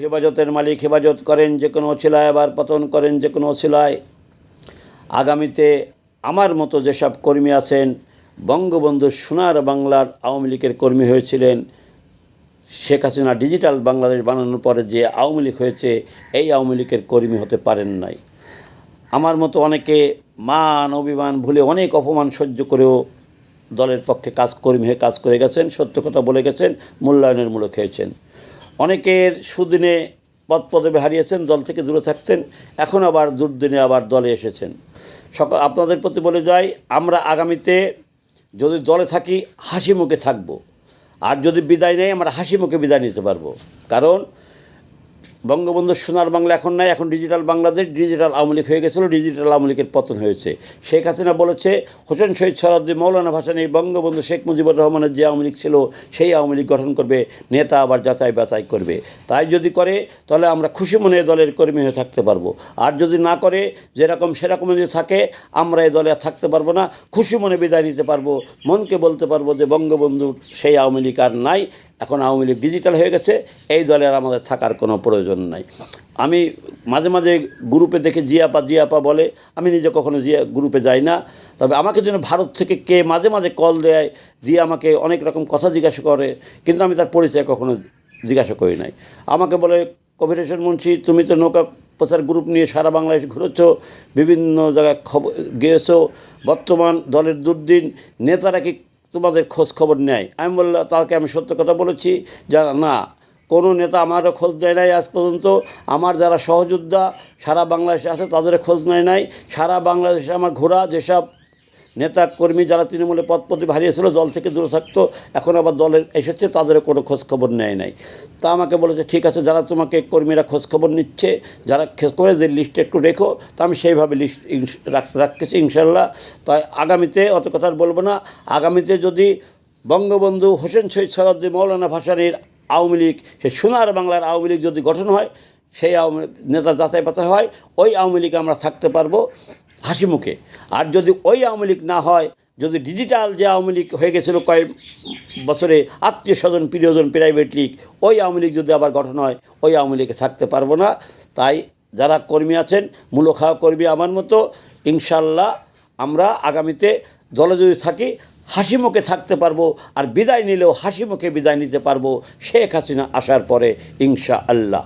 হেফাজতের মালিক হেফাজত করেন যে কোনো অছিলায় আবার পতন করেন যে কোনো অছিলায় আগামীতে আমার মতো যেসব কর্মী আছেন, বঙ্গবন্ধু সোনার বাংলার আওয়ামী লীগের কর্মী হয়েছিলেন, শেখ হাসিনা ডিজিটাল বাংলাদেশ বানানোর পরে যে আওয়ামী লীগ হয়েছে, এই আওয়ামী লীগের কর্মী হতে পারেন নাই। আমার মতো অনেকে মান, অভিমান ভুলে অনেক অপমান সহ্য করেও দলের পক্ষে কাজ কর্মী হয়ে কাজ করে গেছেন, সত্য কথা বলে গেছেন, মূল্যায়নের মূলক খেয়েছেন। অনেকের সুদিনে পদ পদবি হারিয়েছেন, দল থেকে দূরে থাকছেন, এখন আবার দুর্দিনে আবার দলে এসেছেন। সকল আপনাদের প্রতি বলে যাই, আমরা আগামীতে যদি দলে থাকি, হাসি মুখে থাকব। আর যদি বিদায় নেই, আমরা হাসি মুখে বিদায় নিতে পারব। কারণ বঙ্গবন্ধু সোনার বাংলা এখন নাই, এখন ডিজিটাল বাংলাদেশ, ডিজিটাল আওয়ামী লীগ হয়ে গেছিল, ডিজিটাল আওয়ামী লীগের পতন হয়েছে। শেখ হাসিনা বলেছে, হোসেন শহীদ সরাদ্দি, মৌলানা ভাসানী, বঙ্গবন্ধু শেখ মুজিবুর রহমানের যে আওয়ামী ছিল, সেই আওয়ামী লীগ গঠন করবে, নেতা আবার যাচাই বাছাই করবে। তাই যদি করে, তাহলে আমরা খুশি মনে দলের কর্মী হয়ে থাকতে পারব। আর যদি না করে, যেরকম সেরকম যদি থাকে, আমরা এই দলে থাকতে পারব না। খুশি মনে বিদায় নিতে পারব। মনকে বলতে পারব যে বঙ্গবন্ধু, সেই আওয়ামী লীগ আর নাই। এখন আওয়ামী লীগ ডিজিটাল হয়ে গেছে, এই দলে আর আমাদের থাকার কোনো প্রয়োজন নাই। আমি মাঝে মাঝে গ্রুপে দেখে জিয়াপা জিয়াপা বলে, আমি নিজে কখনো জিয়া গ্রুপে যাই না। তবে আমাকে যেন ভারত থেকে কে মাঝে মাঝে কল দেয় দিয়ে আমাকে অনেক রকম কথা জিজ্ঞাসা করে, কিন্তু আমি তার পরিচয় কখনো জিজ্ঞাসা করি নাই। আমাকে বলে, কবির হোসেন মুন্সি, তুমি তো নৌকা প্রচার গ্রুপ নিয়ে সারা বাংলাদেশ ঘুরেছ, বিভিন্ন জায়গায় খবর গিয়েছো, বর্তমান দলের দুর্দিন, নেতারা কি তোমাদের খোঁজ খবর নেয় আমি বললাম, তাকে আমি সত্য কথা বলেছি, যারা না, কোনো নেতা আমারও খোঁজ নেয় নাই আজ পর্যন্ত। আমার যারা সহযোদ্ধা, সারা বাংলাদেশে আছে তাদের খোঁজ নেয় নাই। সারা বাংলাদেশে আমার ঘোরা যেসব নেতা কর্মী যারা তৃণমূলে পদ পদে হারিয়েছিল দল থেকে দূরে থাকতো, এখন আবার দলের এসেছে, তাদের কোনো খোঁজখবর নেয় নাই। তা আমাকে বলেছে, ঠিক আছে, যারা তোমাকে কর্মীরা খোঁজখবর নিচ্ছে, যারা করে যে লিস্টে একটু রেখো, তা আমি সেইভাবে লিস্ট রাখতেছি ইনশাল্লাহ তাই আগামীতে, অত কথা বলব না, আগামীতে যদি বঙ্গবন্ধু হোসেন শহীদ সরাদ্দি মৌলানা ভাসানির আওয়ামী লীগ, সে সোনার বাংলার আওয়ামী লীগ যদি গঠন হয়, সেই আওয়ামী, নেতা যাচাই বাছাই হয়, ওই আওয়ামী লীগে আমরা থাকতে পারব। হাসি মুখে। আর যদি ওই আওয়ামী লীগ না হয়, যদি ডিজিটাল যে আওয়ামী লীগ হয়ে গেছিল কয়েক বছরে, আত্মীয় স্বজন, প্রিয়জন প্রাইভেট লীগ, ওই আওয়ামী লীগ যদি আবার গঠন হয়, ওই আওয়ামী লীগে থাকতে পারব না। তাই যারা কর্মী আছেন মূল খাওয়া কর্মী আমার মতো, ইনশাল্লাহ আমরা আগামীতে দলে যদি থাকি, হাসি মুখে থাকতে পারব, আর বিদায় নিলেও হাসি মুখে বিদায় নিতে পারব, শেখ হাসিনা আসার পরে ইনশা আল্লাহ